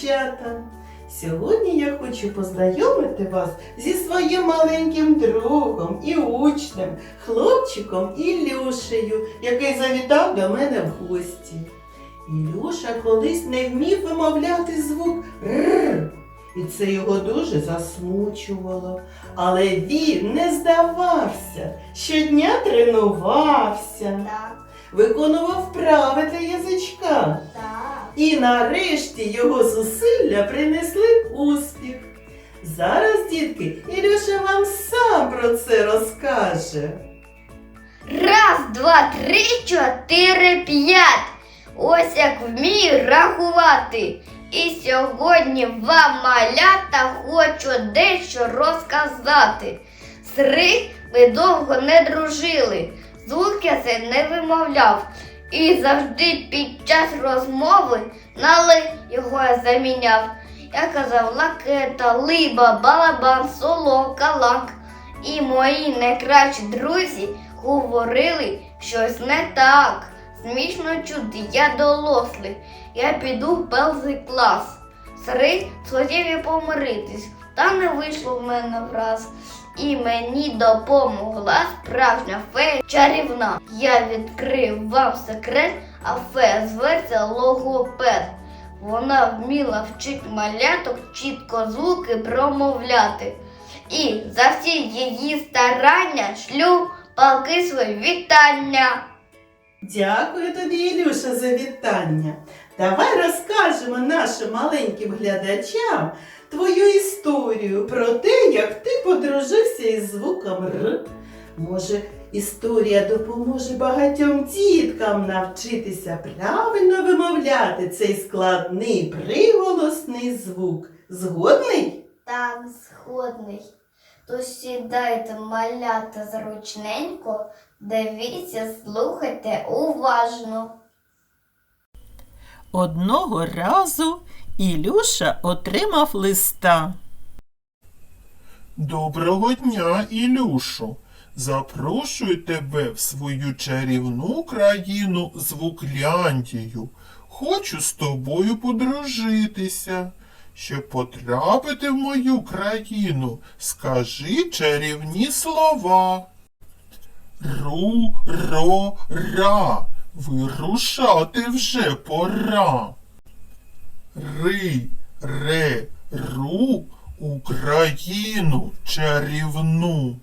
дівчата. Сьогодні я хочу познайомити вас зі своїм маленьким другом і учнем, хлопчиком Ілюшею, який завітав до мене в гості. Ілюша колись не вмів вимовляти звук Р. І це його дуже засмучувало. Але він не здавався, щодня тренувався, Так, виконував вправи для язичка. так. І нарешті його зусилля принесли успіх. Зараз, дітки, Ілюша вам сам про це розкаже. Раз, два, три, чотири, п'ять. Ось як вмію рахувати. І сьогодні вам малята хочу дещо розказати. Сри ми довго не дружили, звук я це не вимовляв. І завжди під час розмови на його я заміняв. Я казав лакета, либа, балабан, солока, лак. І мої найкращі друзі говорили щось не так. Смішно чути, я дорослий. Я піду в перший клас. Сри схотів я помиритись, та не вийшло в мене враз. І мені допомогла справжня фея чарівна. Я відкрив вам секрет, а фея зветься логопед. Вона вміла вчить маляток чітко звуки промовляти. І за всі її старання шлю палки свої вітання. Дякую тобі, Ілюша, за вітання. Давай розкажемо нашим маленьким глядачам твою історію про те, як ти подружився із звуком Р. Може, історія допоможе багатьом діткам навчитися правильно вимовляти цей складний приголосний звук. Згодний? Так, згодний. То сідайте малята зручненько, дивіться, слухайте уважно. Одного разу Ілюша отримав листа. Доброго дня, Ілюшо. Запрошую тебе в свою чарівну країну Звукляндію. Хочу з тобою подружитися. Щоб потрапити в мою країну, скажи чарівні слова. Ру, ро, ра. Вирушати вже пора. Ри, ре, ру, Україну чарівну.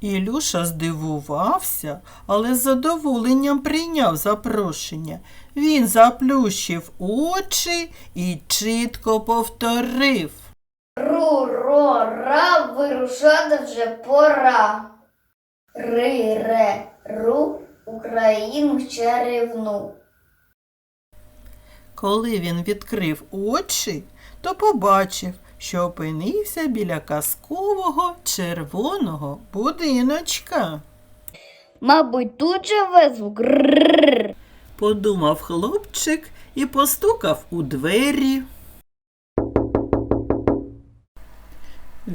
Ілюша здивувався, але з задоволенням прийняв запрошення. Він заплющив очі і чітко повторив. Ру-ро-ра, вирушати вже пора. Ри-ре-ру, Україну чарівну. Коли він відкрив очі, то побачив, що опинився біля казкового червоного будиночка. Мабуть, тут живе звук. Подумав хлопчик і постукав у двері.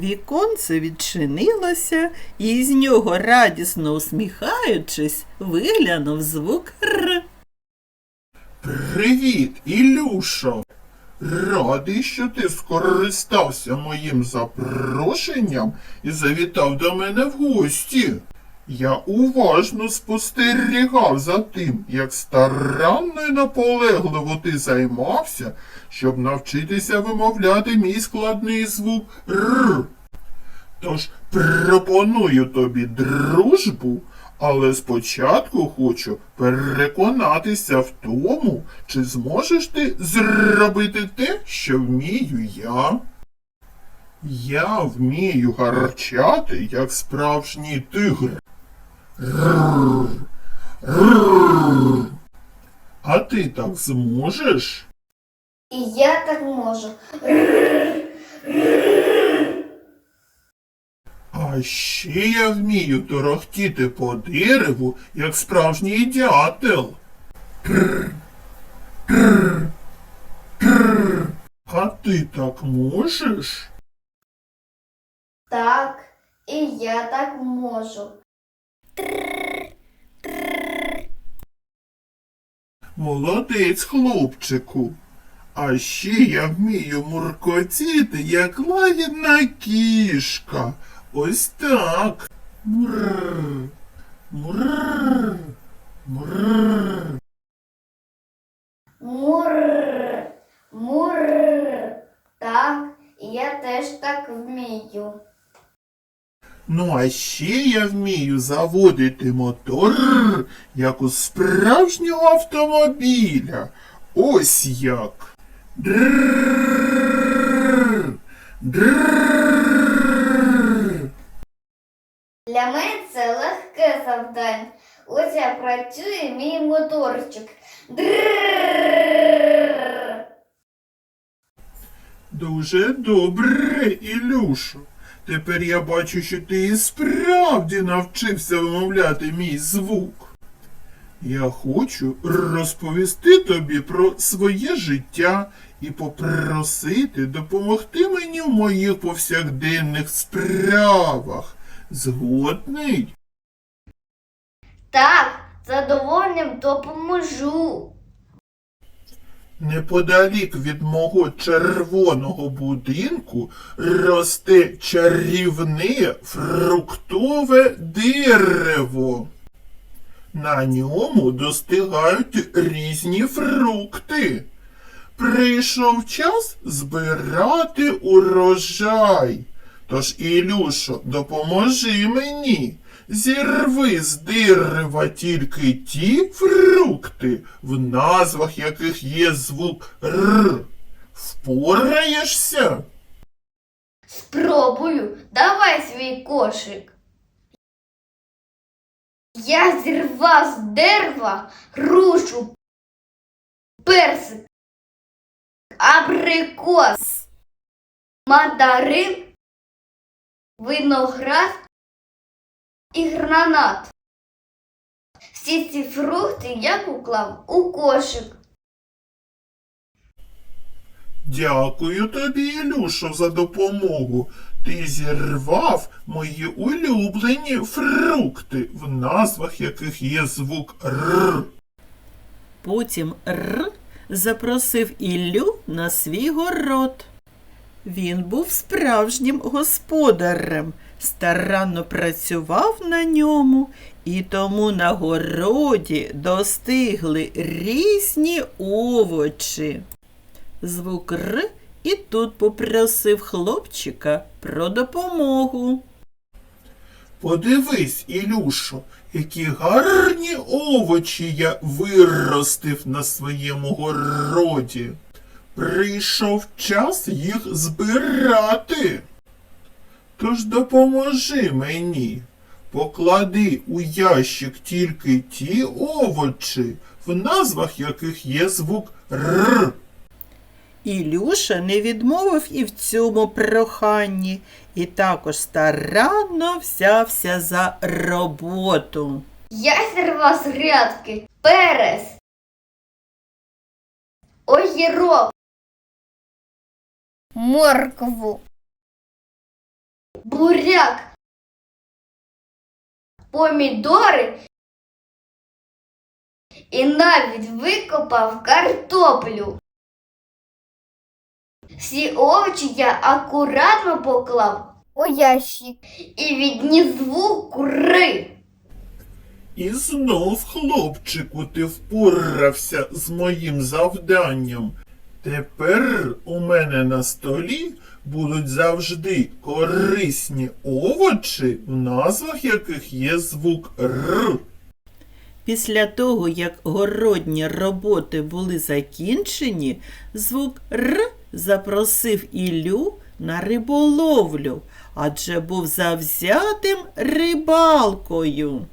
Віконце відчинилося, і з нього, радісно усміхаючись, виглянув звук Р. Привіт, Ілюшо! Радий, що ти скористався моїм запрошенням і завітав до мене в гості. Я уважно спостерігав за тим, як старанно і наполегливо ти займався, щоб навчитися вимовляти мій складний звук Р. Тож пропоную тобі дружбу, але спочатку хочу переконатися в тому, чи зможеш ти зробити те, що вмію я. Я вмію гарчати, як справжній тигр. А ти так зможеш? І я так можу. А ще я вмію торохтіти по дереву, як справжній дятел. Тррр. А ти так можеш? Так, і я так можу. Молодець, хлопчику. А ще я вмію муркотіти, як лагідна кішка. Ось так. Мурр, мурр, мурр. Мур, мур. Так, я теж так вмію. Ну, а ще я вмію заводити мотор, як у справжнього автомобіля. Ось як. Для мене це легке завдання. Ось я працює мій моторчик. Дуже добре, Ілюшу. Тепер я бачу, що ти і справді навчився вимовляти мій звук. Я хочу розповісти тобі про своє життя і попросити допомогти мені в моїх повсякденних справах. Згодний? Так, з задоволенням допоможу. Неподалік від мого червоного будинку росте чарівне фруктове дерево. На ньому достигають різні фрукти. Прийшов час збирати урожай. Тож, Ілюшо, допоможи мені. Зірви з дерева тільки ті фрукти, в назвах яких є звук Р. Впораєшся? Спробую, давай свій кошик. Я зірвав з дерева грушу, персик, абрикос, мандарин, виноград і гранат. Всі ці фрукти я поклав у кошик. Дякую тобі, Ілюшо, за допомогу. Ти зірвав мої улюблені фрукти, в назвах яких є звук Р. Потім Р запросив Іллю на свій город. Він був справжнім господарем, старанно працював на ньому, і тому на городі достигли різні овочі. Звук Р і тут попросив хлопчика про допомогу. Подивись, Ілюшо, які гарні овочі я виростив на своєму городі. Прийшов час їх збирати. Тож допоможи мені. Поклади у ящик тільки ті овочі, в назвах яких є звук Р. Ілюша не відмовив і в цьому проханні, і також старанно взявся за роботу. Я зірвав з грядки перес, огірок, моркву, буряк, помідори і навіть викопав картоплю. Всі овочі я акуратно поклав у ящик і відніс звук кури. І знов, хлопчику, ти впорався з моїм завданням. Тепер у мене на столі будуть завжди корисні овочі, в назвах яких є звук Р. Після того, як городні роботи були закінчені, звук Р запросив Ілю на риболовлю, адже був завзятим рибалкою.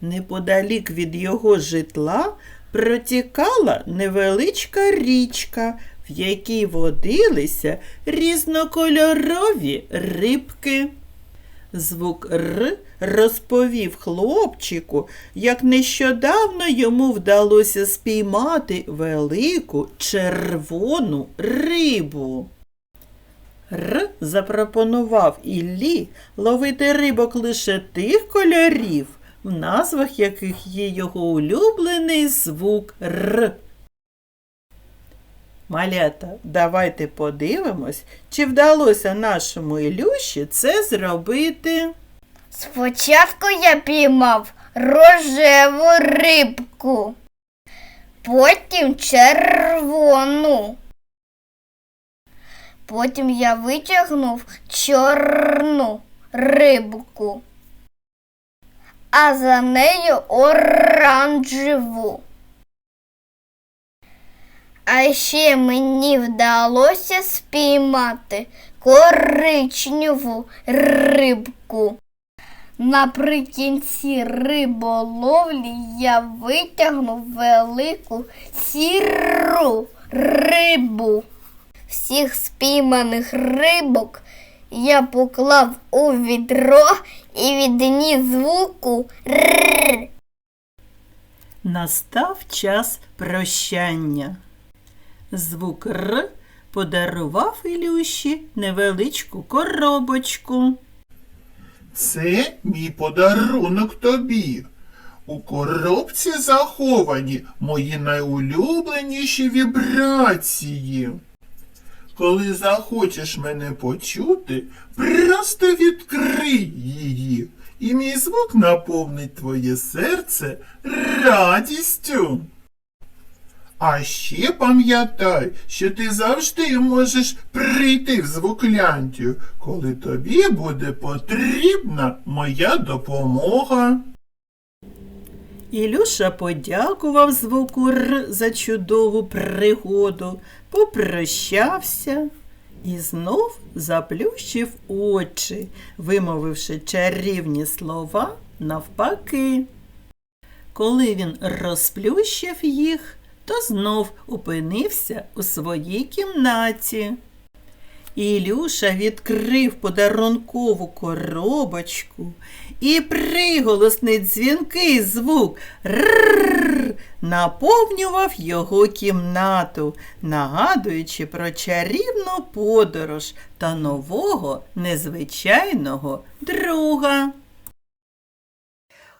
Неподалік від його житла протікала невеличка річка, в якій водилися різнокольорові рибки. Звук Р розповів хлопчику, як нещодавно йому вдалося спіймати велику червону рибу. Р запропонував Іллі ловити рибок лише тих кольорів, в назвах яких є його улюблений звук Р. Малята, давайте подивимось, чи вдалося нашому Ілюші це зробити. Спочатку я піймав рожеву рибку, потім червону. Потім я витягнув чорну рибку, а за нею оранжеву. А ще мені вдалося спіймати коричневу рибку. Наприкінці риболовлі я витягнув велику сіру рибу. Всіх спійманих рибок я поклав у відро і відніс звуку р. Настав час прощання. Звук Р подарував Ілюші невеличку коробочку. Це мій подарунок тобі. У коробці заховані мої найулюбленіші вібрації. Коли захочеш мене почути, просто відкрий її, і мій звук наповнить твоє серце радістю. А ще пам'ятай, що ти завжди можеш прийти в звуклянтію, коли тобі буде потрібна моя допомога. Ілюша подякував звуку Р за чудову пригоду, попрощався і знов заплющив очі, вимовивши чарівні слова навпаки. Коли він розплющив їх, то знов опинився у своїй кімнаті. Ілюша відкрив подарункову коробочку і приголосний дзвінкий звук «рррр» наповнював його кімнату, нагадуючи про чарівну подорож та нового незвичайного друга.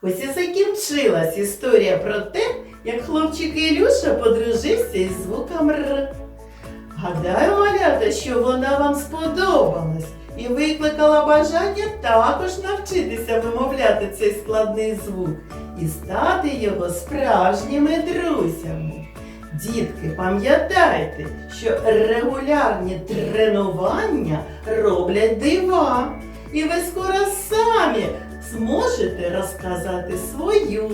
Ось і закінчилась історія про те, як хлопчик Ілюша подружився із звуком Р. Гадаю, малята, що вона вам сподобалась і викликала бажання також навчитися вимовляти цей складний звук і стати його справжніми друзями. Дітки, пам'ятайте, що регулярні тренування роблять дива, і ви скоро самі зможете розказати свою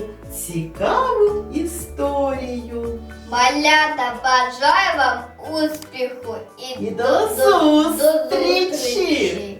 цікаву історію. Малята бажаю вам успіху І до зустрічі!